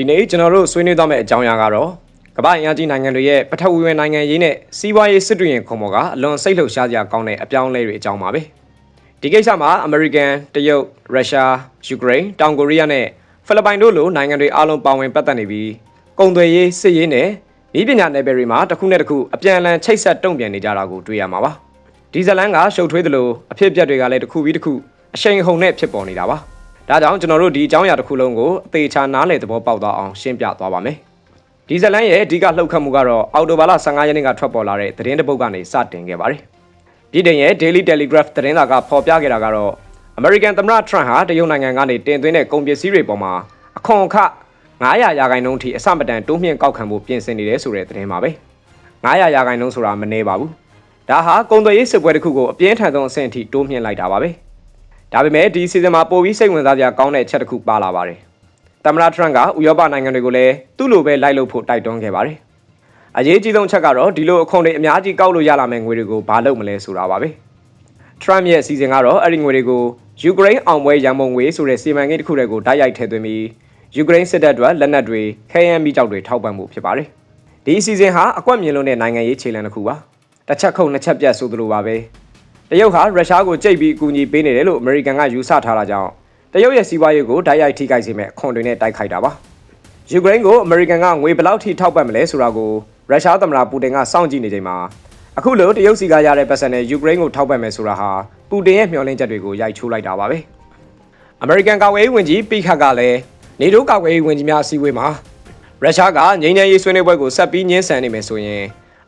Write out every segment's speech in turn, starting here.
ဒီနေ့ကျွန်တော်တို့ဆွေးနွေးသွားမယ့်အကြောင်းအရာကတော့ကမ္ဘာ့အင်အားကြီးနိုင်ငံတွေရဲ့ပထဝီဝင်နိုင်ငံရေးနဲ့စီးပွားရေးစစ်တွင်ရင်ခုံပေါ်ကအလွန်စိတ်လှုပ်ရှားစရာကောင်းတဲ့အပြောင်းအလဲတွေအကြောင်းပါပဲဒီကိစ္စမှာအမေရိကန်တရုတ်ရုရှားယူကရိန်းတောင်ကိုရီးယားနဲ့ဖိလစ်ပိုင်တို့လိုနိုင်ငံတွေအားလုံးပါဝင်ပတ်သက်နေပြီးကုန်သွယ်ရေးစစ်ရေးနဲ့ဤပညာနယ်ပယ်တွေမှာတစ်ခုနဲ့တစ်ခုအပြန်အလှန်ချိတ်ဆက်တုံ့ပြန်နေကြတာကိုတွေ့ရမှာပါဒီဇလန်ကရှုပ်ထွေးသလိုအဖြစ်အပျက်တွေကလည်းတစ်ခုပြီးတစ်ခုအရှိန်ဟုန်နဲ့ဖြစ်ပေါ်နေတာပါ ဒါကြောင့်ကျွန်တော်တို့ဒီအကြောင်းအရာတစ်ခုလုံးကိုအသေးချာနားလည်သဘောပေါက်သွားအောင်ရှင်းပြသွားပါမယ်။ဒီဇလန်ရဲ့အဓိကလှုပ်ခတ်မှုကတော့အော်တိုဘာလ15ရက်နေ့ကထွက်ပေါ်လာတဲ့သတင်းတစ်ပုဒ်ကနေစတင်ခဲ့ပါတယ်။ပြည်တိုင်ရဲ့ Daily Telegraph သတင်းစာကဖော်ပြခဲ့တာကတော့ American သမ္မတ Trump ဟာတရုတ်နိုင်ငံကနေတင်သွင်းတဲ့ကုန်ပစ္စည်းတွေပေါ်မှာအခွန်အခ900ရာခိုင်နှုန်းထိအဆမတန်တိုးမြင့်ကောက်ခံဖို့ပြင်ဆင်နေတယ်ဆိုတဲ့သတင်းပါပဲ။900ရာခိုင်နှုန်းဆိုတာမနည်းပါဘူး။ဒါဟာကုန်သွယ်ရေးစစ်ပွဲတစ်ခုကိုအပြင်းထန်ဆုံးအဆင့်အထိတိုးမြင့်လိုက်တာပါပဲ။ ဒါပေမဲ့ဒီစီဇန်မှာပိုပြီးစိတ်ဝင်စားစရာကောင်းတဲ့အချက်တစ်ခုပါလာပါတယ်။သမ္မတထရန့်ကဥရောပနိုင်ငံတွေကိုလည်းသူ့လိုပဲလိုက်လုပ်ဖို့တိုက်တွန်းခဲ့ပါတယ်။အရေးကြီးဆုံးချက်ကတော့ဒီလိုအခွန်တွေအများကြီးကောက်လို့ရလာမယ့်ငွေတွေကိုဘာလုပ်မလဲဆိုတာပါပဲ။ထရန့်ရဲ့စီဇန်ကတော့အဲ့ဒီငွေတွေကိုယူကရိန်းအောင်ပွဲရန်ပုံငွေဆိုတဲ့စီမံကိန်းတစ်ခုတည်းကိုတိုက်ရိုက်ထည့်သွင်းပြီးယူကရိန်းစစ်တပ်အတွက်လက်နက်တွေခဲယမ်းမိကြောက်တွေထောက်ပံ့မှုဖြစ်ပါတယ်။ဒီအစီအစဉ်ဟာအကွက်မြင်လို့တဲ့နိုင်ငံရေးခြေလှမ်းတစ်ခုပါ။တစ်ချက်ခုတ်နှစ်ချက်ပြတ်ဆိုသလိုပါပဲ။ တရုတ်ဟာရုရှားကိုကြိတ်ပြီးအကူအညီပေးနေတယ်လို့အမေရိကန်ကယူဆထားတာကြောင့်တရုတ်ရဲ့စီးပွားရေးကိုတိုက်ရိုက်ထိခိုက်စေမဲ့အခွန်တွေနဲ့တိုက်ခိုက်တာပါယူကရိန်းကိုအမေရိကန်ကငွေဘယ်လောက်ထိထောက်ပံ့မလဲဆိုတာကိုရုရှားသမ္မတပူတင်ကစောင့်ကြည့်နေချိန်မှာအခုလိုတရုတ်စီကရတဲ့ပတ်စံနဲ့ယူကရိန်းကိုထောက်ပံ့မယ်ဆိုတာဟာပူတင်ရဲ့မျှော်လင့်ချက်တွေကိုရိုက်ချိုးလိုက်တာပါပဲအမေရိကန်ကာကွယ်ရေးဝန်ကြီးပိခတ်ကလည်းနေတိုးကာကွယ်ရေးဝန်ကြီးများအစည်းအဝေးမှာရုရှားကငြိမ်းချမ်းရေးဆွေးနွေးပွဲကိုဆက်ပြီးညှင်းဆန်နေမယ်ဆိုရင်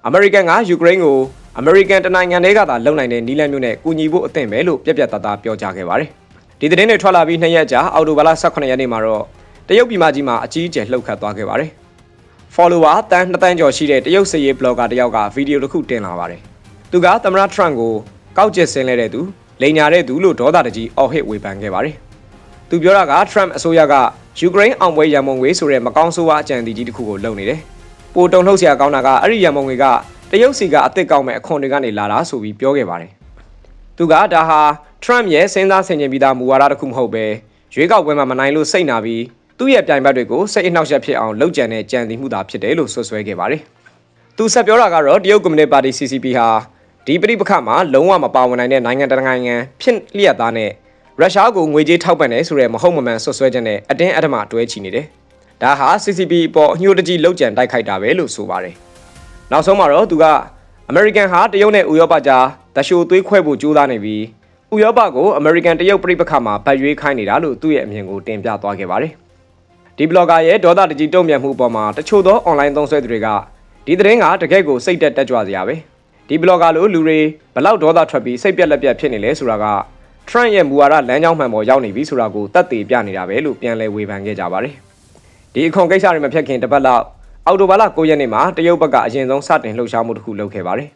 အမေရိကန်ကယူကရိန်းကိုအမေရိကန်တနိုင်ငံတည်းကသာလုံနိုင်တဲ့နီလန်မျိုးနဲ့ကူညီဖို့အသင့်ပဲလို့ပြက်ပြက်သားသားပြောကြားခဲ့ပါတယ်။ဒီသတင်းတွေထွက်လာပြီးနှစ်ရက်ကြာအော်တိုဘာလ18ရက်နေ့မှာတော့တရုတ်ပြည်မကြီးမှာအကြီးအကျယ်လှုပ်ခတ်သွားခဲ့ပါတယ်။ follower တန်း2တန်းကျော်ရှိတဲ့တရုတ်စည်ရေး blogger တယောက်ကဗီဒီယိုတစ်ခုတင်လာပါတယ်။သူကသမ္မတ Trump ကိုကောက်ကျစ်ဆင်းလဲတဲ့သူလိန်ညာတဲ့သူလို့ဒေါသတကြီးအော်ဟစ်ဝေဖန်ခဲ့ပါတယ်။သူပြောတာက Trump အစိုးရကယူကရိန်းအောင်ပွဲရန်ပုံငွေဆိုတဲ့မကောင်းဆိုးဝါးအကြံတီကြီးတစ်ခုကိုလုပ်နေတယ်။ပိုတုံလှုပ်စရာကောင်းတာကအဲ့ဒီရန်ပုံငွေက တရုတ်စီကအစ်စ်ကောက်မဲ့အခွန်တွေကနေလာတာဆိုပြီးပြောခဲ့ပါတယ်။သူကဒါဟာ Trump ရဲ့စဉ်းစားဆင်ခြင်ပြီးသားမူဝါဒတစ်ခုမဟုတ်ပဲရွေးကောက်ပွဲမှာမနိုင်လို့စိတ်နာပြီးသူ့ရဲ့ပြိုင်ဘက်တွေကိုစိတ်အနှောက်အယှက်ဖြစ်အောင်လုပ်ကြံတဲ့ကြံစီမှုသာဖြစ်တယ်လို့ဆွဆွဲခဲ့ပါတယ်။သူဆက်ပြောတာကတော့တရုတ်ကွန်မြူနတီပါတီ CCP ဟာဒီပြိပခတ်မှာလုံးဝမပါဝင်နိုင်တဲ့နိုင်ငံတကာနိုင်ငံဖြစ်လျက်သားနဲ့ရုရှားကိုငွေကြေးထောက်ပံ့တယ်ဆိုတဲ့မဟုတ်မမှန်ဆွဆွဲချက်နဲ့အတင်းအဓမ္မတွဲချီနေတယ်။ဒါဟာ CCP ပေါ်အညှို့တကြီးလောက်ကြံတိုက်ခိုက်တာပဲလို့ဆိုပါတယ်။ နောက်ဆုံးမှာတော့သူကအမေရိကန်ဟာတရုတ်နဲ့ဥရောပကြားတရှိုသွေးခွဲဖို့ကြိုးစားနေပြီးဥရောပကိုအမေရိကန်တရုတ်ပြိပခတ်မှာဗတ်ရွေးခိုင်းနေတာလို့သူ့ရဲ့အမြင်ကိုတင်ပြသွားခဲ့ပါတယ်။ဒီဘလော့ဂါရဲ့ဒေါသတကြီးတုံ့ပြန်မှုပေါ်မှာတချို့သော online သုံးစွဲသူတွေကဒီသတင်းကတကယ့်ကိုစိတ်တက်တက်ကြွစရာပဲ။ဒီဘလော့ဂါလိုလူတွေဘလောက်ဒေါသထွက်ပြီးစိတ်ပြက်လက်ပြက်ဖြစ်နေလဲဆိုတာက Trump ရဲ့မူဝါဒလမ်းကြောင်းမှန်ပေါ်ရောက်နေပြီဆိုတာကိုတတ်သိပြနေတာပဲလို့ပြန်လည်ဝေဖန်ခဲ့ကြပါတယ်။ဒီအခွန်ကိစ္စတွေမဖြတ်ခင်တပတ်လောက် အော်တိုဘာလ9ရက်နေ့မှာတရုတ်ဘက်ကအရင်ဆုံးစတင်လှုပ်ရှားမှုတစ်ခုလုပ်ခဲ့ပါတယ်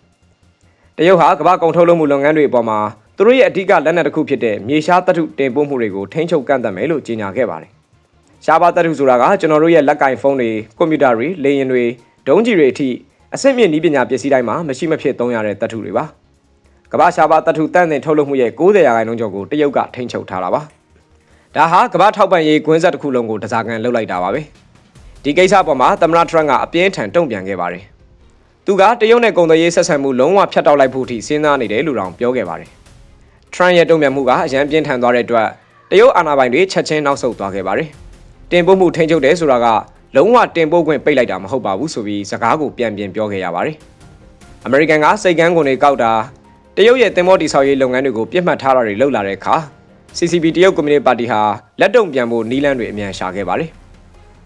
။တရုတ်ဟာကမ္ဘာကုန်ထုတ်လုပ်မှုလုပ်ငန်းတွေအပေါ်မှာသူတို့ရဲ့အဓိကလက်နက်တစ်ခုဖြစ်တဲ့မြေရှားသတ္ထုတင်ပို့မှုတွေကိုထိန်းချုပ်ကန့်သတ်မယ်လို့ကြေညာခဲ့ပါတယ်။ရှားပါသတ္ထုဆိုတာကကျွန်တော်တို့ရဲ့လက်ကင်ဖုန်းတွေကွန်ပျူတာတွေလေယာဉ်တွေဒုံးကျည်တွေအထိအဆင့်မြင့်နည်းပညာပစ္စည်းတိုင်းမှာမရှိမဖြစ်သုံးရတဲ့သတ္ထုတွေပါ။ကမ္ဘာရှားပါသတ္ထုတန့်တင်ထုတ်လုပ်မှုရဲ့90ရာခိုင်နှုန်းကျော်ကိုတရုတ်ကထိန်းချုပ်ထားတာပါ။ဒါဟာကမ္ဘာထောက်ပံ့ရေးကွင်းဆက်တစ်ခုလုံးကိုတစားကန်လှုပ်လိုက်တာပါပဲ။ ဒီကိစ္စပေါ်မှာသမ္မတထရန့်ကအပြင်းထန်တုံ့ပြန်ခဲ့ပါတယ်။သူကတရုတ်နဲ့ကုန်သွယ်ရေးဆက်ဆံမှုလုံးဝဖျက်တောက်လိုက်ဖို့အထိစဉ်းစားနေတယ်လို့တောင်ပြောခဲ့ပါတယ်။ Trump ရဲ့တုံ့ပြန်မှုကအရန်ပြင်းထန်သွားတဲ့အတွက်တရုတ်အာဏာပိုင်တွေချက်ချင်းနောက်ဆုတ်သွားခဲ့ပါတယ်။တင်ပို့မှုထိန်းချုပ်တယ်ဆိုတာကလုံးဝတင်ပို့ခွင့်ပိတ်လိုက်တာမဟုတ်ပါဘူးဆိုပြီးစကားကိုပြန်ပြန်ပြောခဲ့ရပါတယ်။ American ကစိတ်ကန်းကုန်တွေကောက်တာတရုတ်ရဲ့တင်မောတိဆောက်ရေးလုပ်ငန်းတွေကိုပြစ်မှတ်ထားတာတွေလုပ်လာတဲ့အခါ CCP တရုတ်ကွန်မြူနတီပါတီဟာလက်တုံပြန်ဖို့နီးလန်းတွေအမြန်ရှာခဲ့ပါတယ်။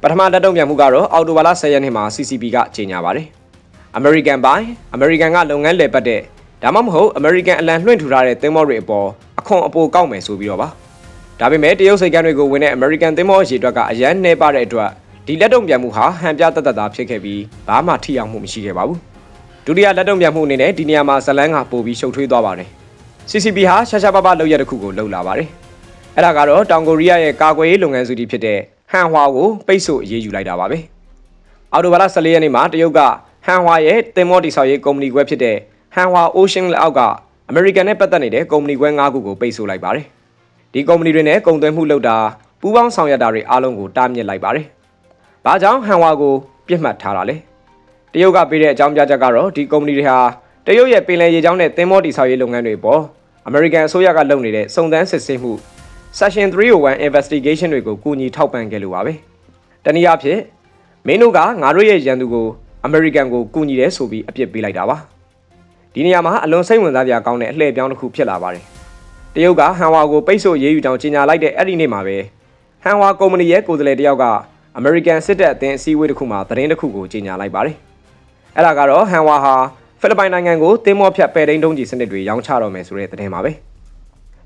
ပထမလက်တုံပြန်မှုကတော့အော်တိုဘာလ10ရက်နေ့မှာ CCP ကကြေညာပါတယ်။ American ဘိုင်း American ကလုပ်ငန်းလည်ပတ်တဲ့ဒါမှမဟုတ် American အလံလွှင့်ထူထားတဲ့သင်းမောတွေအပေါ်အခွန်အပိုကောက်မယ်ဆိုပြီးတော့ပါ။ဒါပေမဲ့တရုတ်စိတ်ကန်းတွေကိုဝင်တဲ့ American သင်းမောရေတွက်ကအရန်နှဲပါတဲ့အတွက်ဒီလက်တုံပြန်မှုဟာဟန်ပြတတ်တတ်တာဖြစ်ခဲ့ပြီးဘာမှထိရောက်မှုမရှိခဲ့ပါဘူး။ဒုတိယလက်တုံပြန်မှုအနေနဲ့ဒီနေရာမှာဇလန်းကပို့ပြီးရှုပ်ထွေးသွားပါတယ်။ CCP ဟာရှာရှာပပလုပ်ရတဲ့ခုကိုလှုပ်လာပါတယ်။အဲ့ဒါကတော့တောင်ကိုရီးယားရဲ့ကာကွယ်ရေးလုပ်ငန်းစုကြီးဖြစ်တဲ့ ဟန်ဟွာကိုပိတ်ဆို့အရေးယူလိုက်တာပါပဲ။အော်တိုဘာလ14ရက်နေ့မှာတရုတ်ကဟန်ဟွာရဲ့တင်မောတိဆောက်ရေးကုမ္ပဏီခွဲဖြစ်တဲ့ဟန်ဟွာ Ocean လက်အောက်ကအမေရိကန်နဲ့ပတ်သက်နေတဲ့ကုမ္ပဏီခွဲ၅ခုကိုပိတ်ဆို့လိုက်ပါတယ်။ဒီကုမ္ပဏီတွေနဲ့ကုန်သွယ်မှုလုပ်တာပူးပေါင်းဆောင်ရွက်တာတွေအားလုံးကိုတားမြစ်လိုက်ပါတယ်။ဘာကြောင့်ဟန်ဝါကိုပြစ်မှတ်ထားတာလဲတရုတ်ကပေးတဲ့အကြောင်းပြချက်ကတော့ဒီကုမ္ပဏီတွေဟာတရုတ်ရဲ့ပင်လယ်ရေကြောင်းနဲ့သင်္ဘောတိဆောက်ရေးလုပ်ငန်းတွေပေါ်အမေရိကန်အစိုးရကလုပ်နေတဲ့စုံစမ်းစစ်ဆေးမှု Section 301 investigation တွေကိုကူညီထောက်ပံ့ခဲ့လို့ပါပဲတနည်းအားဖြင့်မင်းတို့ကငါတို့ရဲ့ရန်သူကိုအမေရိကန်ကိုကူညီတယ်ဆိုပြီးအပြစ်ပေးလိုက်တာပါဒီနေရာမှာအလွန်စိတ်ဝင်စားစရာကောင်းတဲ့အလှည့်ပြောင်းတစ်ခုဖြစ်လာပါတယ်တရုတ်ကဟန်ဝါကိုပိတ်ဆို့ရေးယူကြောင်းကြေညာလိုက်တဲ့အဲ့ဒီနေ့မှာပဲဟန်ဝါကုမ္ပဏီရဲ့ကိုယ်စားလှယ်တယောက်ကအမေရိကန်စစ်တပ်အသင်းအစည်းအဝေးတစ်ခုမှာသတင်းတစ်ခုကိုကြေညာလိုက်ပါတယ်အဲ့ဒါကတော့ဟန်ဝါဟာဖိလစ်ပိုင်နိုင်ငံကိုတင်းမောဖြတ်ပဲ့ဒိန်းတုံးကြီးစနစ်တွေရောင်းချတော့မယ်ဆိုတဲ့သတင်းပါပဲ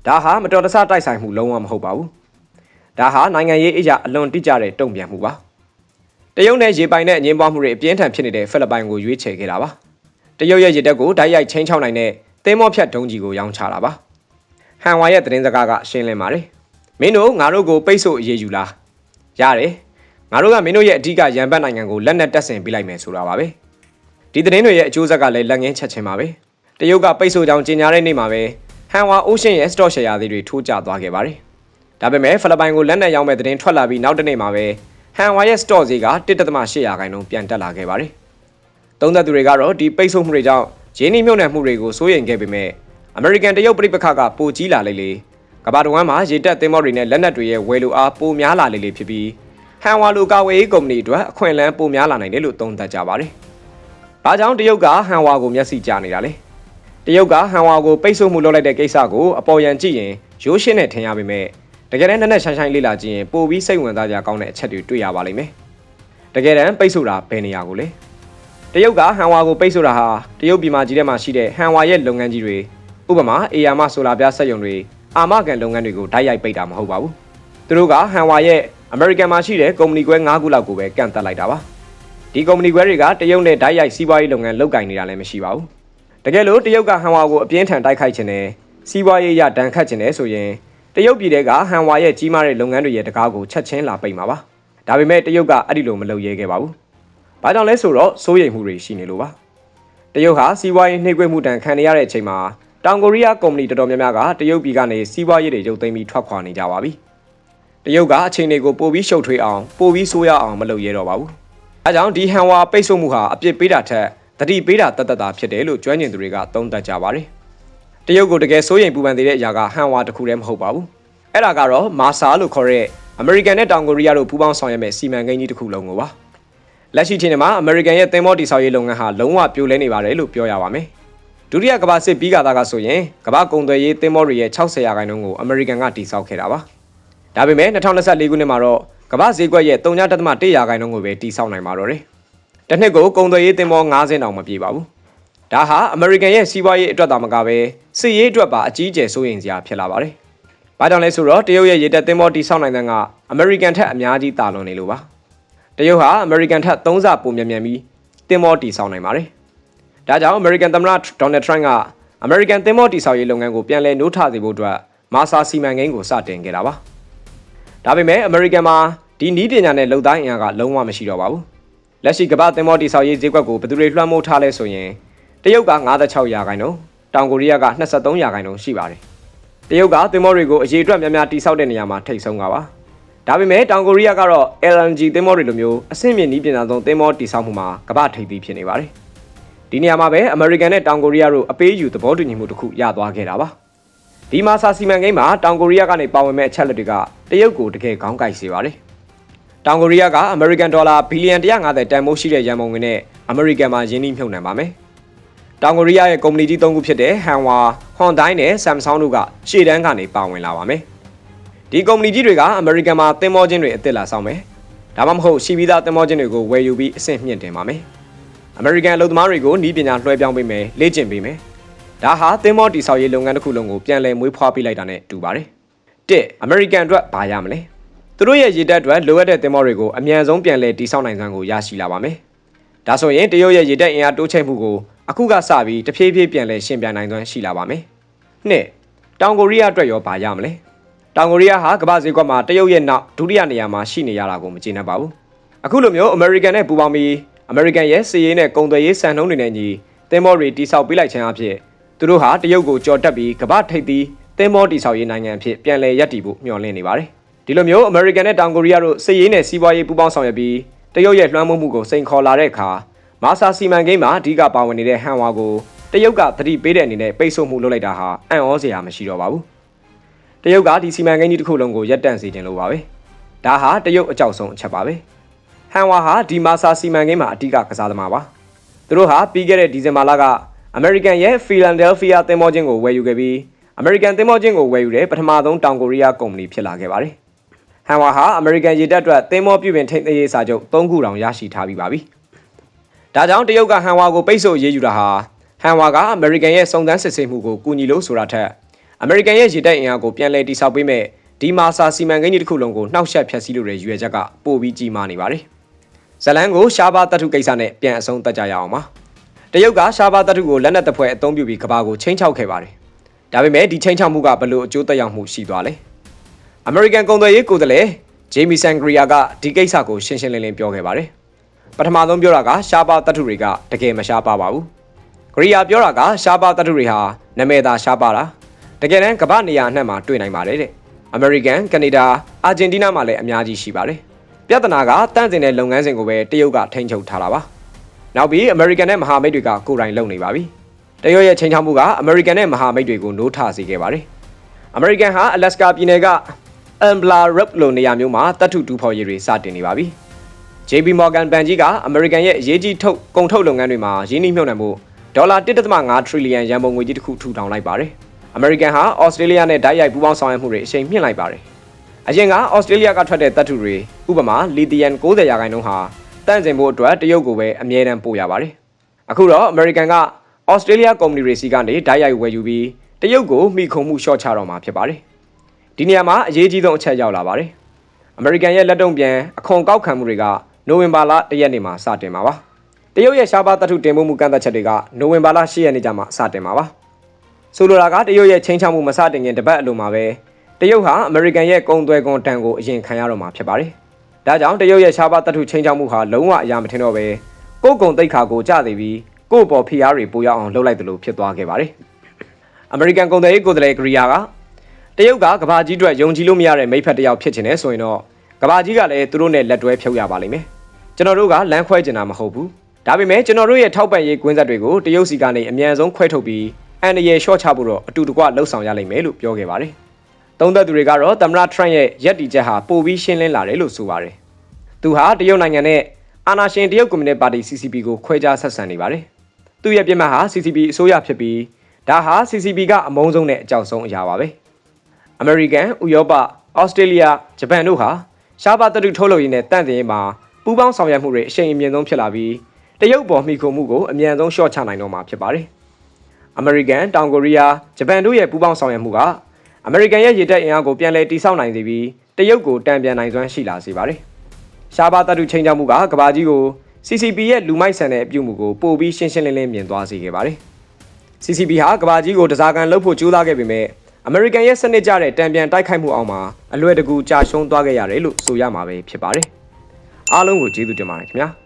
ဒါဟာမတော်တဆတိုက်ဆိုင်မှုလုံးဝမဟုတ်ပါဘူးဒါဟာနိုင်ငံရေးအရာအလွန်တိကျတဲ့တုံ့ပြန်မှုပါတရုတ်နဲ့ရေပိုင်နဲ့အငင်းပွားမှုတွေအပြင်းထန်ဖြစ်နေတဲ့ဖိလစ်ပိုင်ကိုရွေးချယ်ခဲ့တာပါတရုတ်ရဲ့ရေတပ်ကိုဓာတ်ရိုက်ချင်းချောင်းနိုင်တဲ့သင်းမောဖြတ်ဒုံးကြီးကိုရောင်းချတာပါဟန်ဝါရဲ့သတင်းစကားကရှင်းလင်းပါတယ်မင်းတို့ငါတို့ကိုပိတ်ဆို့အရေးယူလားရတယ်ငါတို့ကမင်းတို့ရဲ့အဓိကရန်ဘတ်နိုင်ငံကိုလက်နက်တပ်ဆင်ပေးလိုက်မယ်ဆိုတာပါပဲဒီသတင်းတွေရဲ့အကျိုးဆက်ကလည်းလက်ငင်းချက်ချင်းပါပဲတရုတ်ကပိတ်ဆို့ကြောင်းကြေညာတဲ့နေ့မှာပဲ ဟန်ဝါအိုးရှင်ရဲ့ stock share သေးတွေထိုးကျသွားခဲ့ပါတယ်ဒါပေမဲ့ဖိလစ်ပိုင်ကိုလက်နက်ရောင်းမဲ့သတင်းထွက်လာပြီးနောက်တစ်နေ့မှာပဲဟန်ဝါရဲ့ store ဈေးက1.8ရာခိုင်နှုန်းပြန်တက်လာခဲ့ပါတယ်။သုံးသက်သူတွေကတော့ဒီပိတ်ဆို့မှုတွေကြောင့်ရင်းနှီးမြှုပ်နှံမှုတွေကိုစိုးရိမ်ခဲ့ပေမဲ့အမေရိကန်တရုတ်ပြည်ပခါကပိုကြီးလာလေလေကမ္ဘာတစ်ဝန်းမှာရေတပ်သင်္ဘောတွေနဲ့လက်နက်တွေရဲ့ဝယ်လိုအားပိုများလာလေလေဖြစ်ပြီးဟန်ဝါလိုကာဝေးကုမ္ပဏီအတွက်အခွင့်အလမ်းပိုများလာနိုင်တယ်လို့သုံးသပ်ကြပါတယ်။ဘာကြောင့်တရုတ်ကဟန်ဝါကိုမျက်စိကျနေတာလဲ။ တရုတ်ကဟန်ဝါကိုပိတ်ဆို့မှုလုပ်လိုက်တဲ့ကိစ္စကိုအပေါ်ယံကြည့်ရင်ရိုးရှင်းနဲ့ထင်ရပေမဲ့တကယ်တမ်းနက်နက်ရှိုင်းရှိုင်းလေ့လာကြည့်ရင်ပိုပြီးစိတ်ဝင်စားကြကောင်းတဲ့အချက်တွေတွေ့ရပါလိမ့်မယ်။တကယ်တမ်းပိတ်ဆို့တာဘယ်နေရာကိုလဲ။တရုတ်ကဟန်ဝါကိုပိတ်ဆို့တာဟာတရုတ်ပြည်မှာကြီးထဲမှာရှိတဲ့ဟန်ဝါရဲ့လုပ်ငန်းကြီးတွေဥပမာအေယာမဆိုလာပြစက်ရုံတွေအာမခံလုပ်ငန်းတွေကိုဓာတ်ရိုက်ပိတ်တာမဟုတ်ပါဘူး။သူတို့ကဟန်ဝါရဲ့အမေရိကန်မှာရှိတဲ့ကုမ္ပဏီခွဲ၅ခုလောက်ကိုပဲကန့်သက်လိုက်တာပါ။ဒီကုမ္ပဏီခွဲတွေကတရုတ်နဲ့ဓာတ်ရိုက်စီးပွားရေးလုပ်ငန်းလုပ်ကိုင်နေတာလည်းမရှိပါဘူး။ တကယ်လို့တရုတ်ကဟန်ဝါကိုအပြင်းထန်တိုက်ခိုက်ခြင်းနဲ့စီးပွားရေးရဒဏ်ခတ်ခြင်းနဲ့ဆိုရင်တရုတ်ပြည်ကဟန်ဝါရဲ့ကြီးမားတဲ့လုပ်ငန်းတွေရဲ့တကားကိုချက်ချင်းလာပိတ်မှာပါ။ဒါပေမဲ့တရုတ်ကအဲ့ဒီလိုမလုပ်ရဲခဲ့ပါဘူး။ဘာကြောင့်လဲဆိုတော့စိုးရိမ်မှုတွေရှိနေလို့ပါ။တရုတ်ဟာစီးပွားရေးနှိပ်ကွပ်မှုတန်ခံနေရတဲ့အချိန်မှာတောင်ကိုရီးယားကုမ္ပဏီတော်တော်များများကတရုတ်ပြည်ကနေစီးပွားရေးတွေရုပ်သိမ်းပြီးထွက်ခွာနေကြပါပြီ။တရုတ်ကအချိန်တွေကိုပိုပြီးရှုပ်ထွေးအောင်ပိုပြီးဆိုးရအောင်မလုပ်ရဲတော့ပါဘူး။အဲကြောင့်ဒီဟန်ဝါပိတ်ဆို့မှုဟာအပြစ်ပေးတာထက် တတိပေးတာတတ်တတ်တာဖြစ်တယ်လို့ကျွမ်းကျင်သူတွေကသုံးသပ်ကြပါတယ်။တရုတ်ကိုတကယ်စိုးရိမ်ပူပန်သေးတဲ့အရာကဟန်ဝါတစ်ခုတည်းမဟုတ်ပါဘူး။အဲ့ဒါကတော့မာဆာလို့ခေါ်တဲ့အမေရိကန်နဲ့တောင်ကိုရီးယားတို့ပူးပေါင်းဆောင်ရွက်မဲ့စီမံကိန်းကြီးတစ်ခုလုံးကိုပါ။လက်ရှိချိန်မှာအမေရိကန်ရဲ့သင်္ဘောတိဆောက်ရေးလုပ်ငန်းဟာလုံးဝပြိုလဲနေပါတယ်လို့ပြောရပါမယ်။ဒုတိယကမ္ဘာစစ်ပြီးကသားကဆိုရင်ကမ္ဘာကုန်သွယ်ရေးသင်္ဘောတွေရဲ့60ရာခိုင်နှုန်းကိုအမေရိကန်ကတိဆောက်ခဲ့တာပါ။ဒါပေမဲ့2024ခုနှစ်မှာတော့ကမ္ဘာဈေးကွက်ရဲ့3.1ရာခိုင်နှုန်းကိုပဲတိဆောက်နိုင်ပါတော့တယ်။ တစ်နှစ်ကိုကုန်သွယ်ရေးသင်္ဘော90တောင်မပြေပါဘူး။ဒါဟာအမေရိကန်ရဲ့စီးပွားရေးအတွက်သာမကပဲစစ်ရေးအတွက်ပါအကြီးအကျယ်စိုးရိမ်စရာဖြစ်လာပါတယ်။ဘာကြောင့်လဲဆိုတော့တရုတ်ရဲ့ရေတပ်သင်္ဘောတိဆောက်နိုင်တဲ့ကအမေရိကန်ထက်အများကြီးတာလွန်နေလို့ပါ။တရုတ်ဟာအမေရိကန်ထက်3ဆပိုမြန်မြန်ပြီးသင်္ဘောတိဆောက်နိုင်ပါတယ်။ဒါကြောင့်အမေရိကန်သမ္မတဒေါ်နယ်ထရန့်ကအမေရိကန်သင်္ဘောတိဆောက်ရေးလုပ်ငန်းကိုပြန်လည်နှိုးထစေဖို့အတွက်မာဆာစီမံကိန်းကိုစတင်ခဲ့တာပါ။ဒါပေမဲ့အမေရိကန်မှာဒီနည်းပညာနဲ့လုံသားအင်အားကလုံးဝမရှိတော့ပါဘူး။ လက်ရှိကမ္ဘာသင်္ဘောတိဆောက်ရေးဈေးကွက်ကိုဘယ်သူတွေလွှမ်းမိုးထားလဲဆိုရင်တရုတ်က56ရာခိုင်နှုန်းတောင်ကိုရီးယားက23ရာခိုင်နှုန်းရှိပါတယ်။တရုတ်ကသင်္ဘောတွေကိုအရေးအတွက်များများတိဆောက်တဲ့နေရာမှာထိတ်ဆုံးကပါ။ဒါပေမဲ့တောင်ကိုရီးယားကတော့ LNG သင်္ဘောတွေလိုမျိုးအဆင့်မြင့်နည်းပညာသုံးသင်္ဘောတိဆောက်မှုမှာကမ္ဘာထိပ်သီးဖြစ်နေပါတယ်။ဒီနေရာမှာပဲအမေရိကန်နဲ့တောင်ကိုရီးယားတို့အပေးယူသဘောတူညီမှုတစ်ခုရသွားခဲ့တာပါ။ဒီမာဆာစီမံကိန်းမှာတောင်ကိုရီးယားကနေပါဝင်မဲ့အချက်လက်တွေကတရုတ်ကိုတကယ်ခေါင်းကိုက်စေပါတယ်။ တောင်ကိုရီးယားကအမေရိကန်ဒေါ်လာဘီလီယံ150တန်မိုးရှိတဲ့ရန်ပုံငွေနဲ့အမေရိကန်မှာယင်းနှိမ့်မြှုပ်နှံပါမယ်။တောင်ကိုရီးယားရဲ့ကုမ္ပဏီကြီး၃ခုဖြစ်တဲ့ Hanwha, Hyundai နဲ့ Samsung တို့ကရှေ့တန်းကနေပါဝင်လာပါမယ်။ဒီကုမ္ပဏီကြီးတွေကအမေရိကန်မှာသင်္ဘောချင်းတွေအစ်စ်လာဆောင်မယ်။ဒါမှမဟုတ်ရှိပြီးသားသင်္ဘောချင်းတွေကိုဝယ်ယူပြီးအဆင့်မြင့်တင်ပါမယ်။ American အလုပ်သမားတွေကိုနှီးပညာလွှဲပြောင်းပေးမယ်လေ့ကျင့်ပေးမယ်။ဒါဟာသင်္ဘောတိဆောက်ရေးလုပ်ငန်းတစ်ခုလုံးကိုပြန်လည်မွေးဖွားပေးလိုက်တာနဲ့တူပါတယ်။တစ် American အတွက်ဘာရမလဲ။ သူတို့ရဲ့ရေတပ်အတွက်လိုအပ်တဲ့သင်္ဘောတွေကိုအမြန်ဆုံးပြန်လည်တိဆောက်နိုင်စွမ်းကိုရရှိလာပါမယ်။ဒါဆိုရင်တရုတ်ရဲ့ရေတပ်အင်အားတိုးချဲ့မှုကိုအခုကစပြီးတဖြည်းဖြည်းပြန်လည်ရှင်းပြနိုင်စွမ်းရှိလာပါမယ်။နှစ်တောင်ကိုရီးယားအတွက်ရောဘာရမလဲ။တောင်ကိုရီးယားဟာကမ္ဘာဈေးကွက်မှာတရုတ်ရဲ့နောက်ဒုတိယနေရာမှာရှိနေရတာကိုမကျေနပ်ပါဘူး။အခုလိုမျိုး American နဲ့ပူးပေါင်းပြီး American ရဲ့စီးရေးနဲ့ကုန်သွယ်ရေးစံနှုန်းတွေနဲ့ညီသင်္ဘောတွေတိစောက်ပေးလိုက်ခြင်းအဖြစ်သူတို့ဟာတရုတ်ကိုကြော်တက်ပြီးကမ္ဘာထိပ်သီးသင်္ဘောတိစောက်ရေးနိုင်ငံအဖြစ်ပြန်လည်ရပ်တည်ဖို့မျှော်လင့်နေပါတယ်။ ဒီလိုမျိုး American နဲ့တောင်ကိုရီးယားတို့စီးရေးနဲ့စီးပွားရေးပူးပေါင်းဆောင်ရွက်ပြီးတရုတ်ရဲ့လွှမ်းမိုးမှုကိုစိန်ခေါ်လာတဲ့အခါမာဆာစီမံကိန်းမှာအဓိကပါဝင်နေတဲ့ဟန်ဝါကိုတရုတ်ကသတိပေးတဲ့အနေနဲ့ပိတ်ဆို့မှုလုပ်လိုက်တာဟာအံ့ဩစရာမရှိတော့ပါဘူးတရုတ်ကဒီစီမံကိန်းကြီးတစ်ခုလုံးကိုရပ်တန့်စေခြင်းလို့ပါပဲဒါဟာတရုတ်အကြောက်ဆုံးအချက်ပါပဲဟန်ဝါဟာဒီမာဆာစီမံကိန်းမှာအဓိကကစားသမားပါသူတို့ဟာပြီးခဲ့တဲ့ဒီဇင်ဘာလကအမေရိကန်ရဲ့ဖီလန်ဒဲလ်ဖီးယားသင်္ဘောချင်းကိုဝယ်ယူခဲ့ပြီးအမေရိကန်သင်္ဘောချင်းကိုဝယ်ယူတဲ့ပထမဆုံးတောင်ကိုရီးယားကုမ္ပဏီဖြစ်လာခဲ့ပါတယ် ဟန်ဝါဟာအမေရိကန်ရေတပ်အတွက်သင်္ဘောပြုပြင်ထိန်းသိမ်းရေးစာချုပ်၃ခုတောင်ရရှိထားပြီးပါပြီ။ဒါကြောင့်တရုတ်ကဟန်ဝါကိုပိတ်ဆို့ရေးယူတာဟာဟန်ဝါကအမေရိကန်ရဲ့စုံစမ်းစစ်ဆေးမှုကိုကူညီလို့ဆိုတာထက်အမေရိကန်ရဲ့ရေတပ်အင်အားကိုပြန်လည်တိစောက်ပေးမဲ့ဒီမာဆာစီမံကိန်းကြီးတစ်ခုလုံးကိုနှောက်ယှက်ဖျက်ဆီးလို့ရရွယ်ချက်ကပိုပြီးကြီးမားနေပါတယ်။ဇလန်ကိုရှားပါတတ်ထုကိစ္စနဲ့ပြန်အဆုံးသတ်ကြရအောင်ပါ။တရုတ်ကရှားပါတတ်ထုကိုလက်နက်တပ်ဖွဲ့အသုံးပြုပြီးကဘာကိုချင်းချောက်ခဲ့ပါတယ်။ဒါပေမဲ့ဒီချင်းချောက်မှုကဘလို့အကျိုးသက်ရောက်မှုရှိသွားလဲ။ American ကုန်သွယ်ရေးကိုယ်စားလှယ်ဂျေမီဆန်ဂရီယာကဒီကိစ္စကိုရှင်းရှင်းလင်းလင်းပြောခဲ့ပါတယ်။ပထမဆုံးပြောတာကရှားပါတတ်ထုတွေကတကယ်မရှားပါပါဘူး။ဂရီယာပြောတာကရှားပါတတ်ထုတွေဟာနာမည်သာရှားပါတာတကယ်တမ်းကမ္ဘာနေရာအနှံ့မှာတွေ့နိုင်ပါတယ်တဲ့အမေရိကန်ကနေဒါအာဂျင်တီးနားမှာလည်းအများကြီးရှိပါတယ်ပြဿနာကတန့်စင်တဲ့လုပ်ငန်းစဉ်ကိုပဲတရုတ်ကထိန်းချုပ်ထားတာပါနောက်ပြီးအမေရိကန်နဲ့မဟာမိတ်တွေကကိုယ်တိုင်လုပ်နေပါပြီတရုတ်ရဲ့ချိန်ချောက်မှုကအမေရိကန်နဲ့မဟာမိတ်တွေကိုနိုးထစေခဲ့ပါတယ်အမေရိကန်ဟာအလက်စကာပြည်နယ်က အမ်ဘလာရပ်လိုနေရာမျိုးမှာတပ်ထုတူဖော်ရေးတွေစတင်နေပါပြီ JP Morgan ဘဏ်ကြီးကအမေရိကန်ရဲ့အရေးကြီးထုတ်ကုန်ထုတ်လုပ်ငန်းတွေမှာရင်းနှီးမြှုပ်နှံမှုဒေါ်လာ1.5 trillion ရန်ပုံငွေကြီးတစ်ခုထူထောင်လိုက်ပါတယ်။ American ဟာ Australia နဲ့ဓာတ်ရိုက်ပူးပေါင်းဆောင်ရွက်မှုတွေအရှိန်မြင့်လိုက်ပါတယ်။အရင်က Australia ကထွက်တဲ့တပ်ထုတွေဥပမာလီသီယမ်90ရာခိုင်နှုန်းဟာတန့်စင်ဖို့အတွက်တရုတ်ကိုပဲအမြဲတမ်းပို့ရပါတယ်။အခုတော့ American က Australia ကုမ္ပဏီတွေစီကနေဓာတ်ရိုက်ဝယ်ယူပြီးတရုတ်ကိုမိခုံမှုရှော့ချတော့မှာဖြစ်ပါတယ်။ ဒီနေရာမှာအရေးကြီးဆုံးအချက်ရောက်လာပါတယ်။ American ရဲ့လက်တုံ့ပြန်အခွန်ကောက်ခံမှုတွေကနိုဝင်ဘာလ၁ရက်နေ့မှာစတင်မှာပါ။တရုတ်ရဲ့ရှားပါးတပ်ထုတင်ပို့မှုကန့်သက်ချက်တွေကနိုဝင်ဘာလ၈ရက်နေ့ကျမှစတင်မှာပါ။ဆိုလိုတာကတရုတ်ရဲ့ချင်းချောက်မှုမစတင်ခင်တပတ်အလိုမှာပဲတရုတ်ဟာအမေရိကန်ရဲ့ကုန်သွယ်ခွန်တန်ကိုအရင်ခံရတော့မှာဖြစ်ပါတယ်။ဒါကြောင့်တရုတ်ရဲ့ရှားပါးတပ်ထုချင်းချောက်မှုဟာလုံးဝအရာမထင်တော့ပဲကိုယ်ကုံတိတ်ခါကိုကြသေးပြီးကိုယ့်ပေါ်ဖိအားတွေပိုရအောင်လှုပ်လိုက်တယ်လို့ဖြစ်သွားခဲ့ပါတယ်။အမေရိကန်ကုန်သွယ်ရေးကိုယ်စားလှယ်ဂရီယာက တရုတ်ကကဘာကြီးအတွက်ယုံကြည်လို့မရတဲ့မိဖက်တစ်ယောက်ဖြစ်ချင်တယ်ဆိုရင်တော့ကဘာကြီးကလည်းသူတို့နဲ့လက်တွဲဖြုတ်ရပါလိမ့်မယ်။ကျွန်တော်တို့ကလမ်းခွဲကျင်တာမဟုတ်ဘူး။ဒါပေမဲ့ကျွန်တော်တို့ရဲ့ထောက်ပံ့ရေးကွင်းဆက်တွေကိုတရုတ်စီကနေအမြန်ဆုံးခွဲထုတ်ပြီးအန်ရယ်ရှော့ချဖို့တော့အတူတကွလှုပ်ဆောင်ရလိမ့်မယ်လို့ပြောခဲ့ပါတယ်။သုံးသက်သူတွေကတော့သမ္မတထရန့်ရဲ့ရက်တီချက်ဟာပိုပြီးရှင်းလင်းလာတယ်လို့ဆိုပါတယ်။သူဟာတရုတ်နိုင်ငံနဲ့အာဏာရှင်တရုတ်ကွန်မြူနစ်ပါတီ CCP ကိုခွဲခြားဆက်ဆံနေပါတယ်။သူ့ရဲ့ပြစ်မှတ်ဟာ CCP အစိုးရဖြစ်ပြီးဒါဟာ CCP ကအမုန်းဆုံးနဲ့အကြောက်ဆုံးအရာပါပဲ။ American ၊ဥရောပ၊ဩစတြေးလျ၊ဂျပန်တို့ဟာရှားပါတတုထုတ်လုပ်ရေးနဲ့တန့်စင်ရေးမှာပူးပေါင်းဆောင်ရွက်မှုတွေအရှိန်အမြင့်ဆုံးဖြစ်လာပြီးတရုတ်ပေါ်မှီခိုမှုကိုအမြန်ဆုံးရှော့ချနိုင်တော့မှာဖြစ်ပါတယ်။ American, တောင်ကိုရီးယား၊ဂျပန်တို့ရဲ့ပူးပေါင်းဆောင်ရွက်မှုကအမေရိကန်ရဲ့ရေတပ်အင်အားကိုပြန်လည်တိစောက်နိုင်စေပြီးတရုတ်ကိုတံပြန်နိုင်စွမ်းရှိလာစေပါတယ်။ရှားပါတတုချင်းချောက်မှုကကဘာကြီးကို CCP ရဲ့လူမိုက်ဆန်တဲ့အပြုမှုကိုပိုပြီးရှင်းရှင်းလင်းလင်းမြင်သွားစေခဲ့ပါတယ်။ CCP ဟာကဘာကြီးကိုတစားကန်လှုပ်ဖို့ကြိုးစားခဲ့ပေမဲ့ အမေရိကန်ရဲ့စနစ်ကျတဲ့တံပြန်တိုက်ခိုက်မှုအောက်မှာအလွယ်တကူကြာရှုံးသွားခဲ့ရတယ်လို့ဆိုရမှာပဲဖြစ်ပါတယ်။အားလုံးကိုကျေးဇူးတင်ပါတယ်ခင်ဗျာ။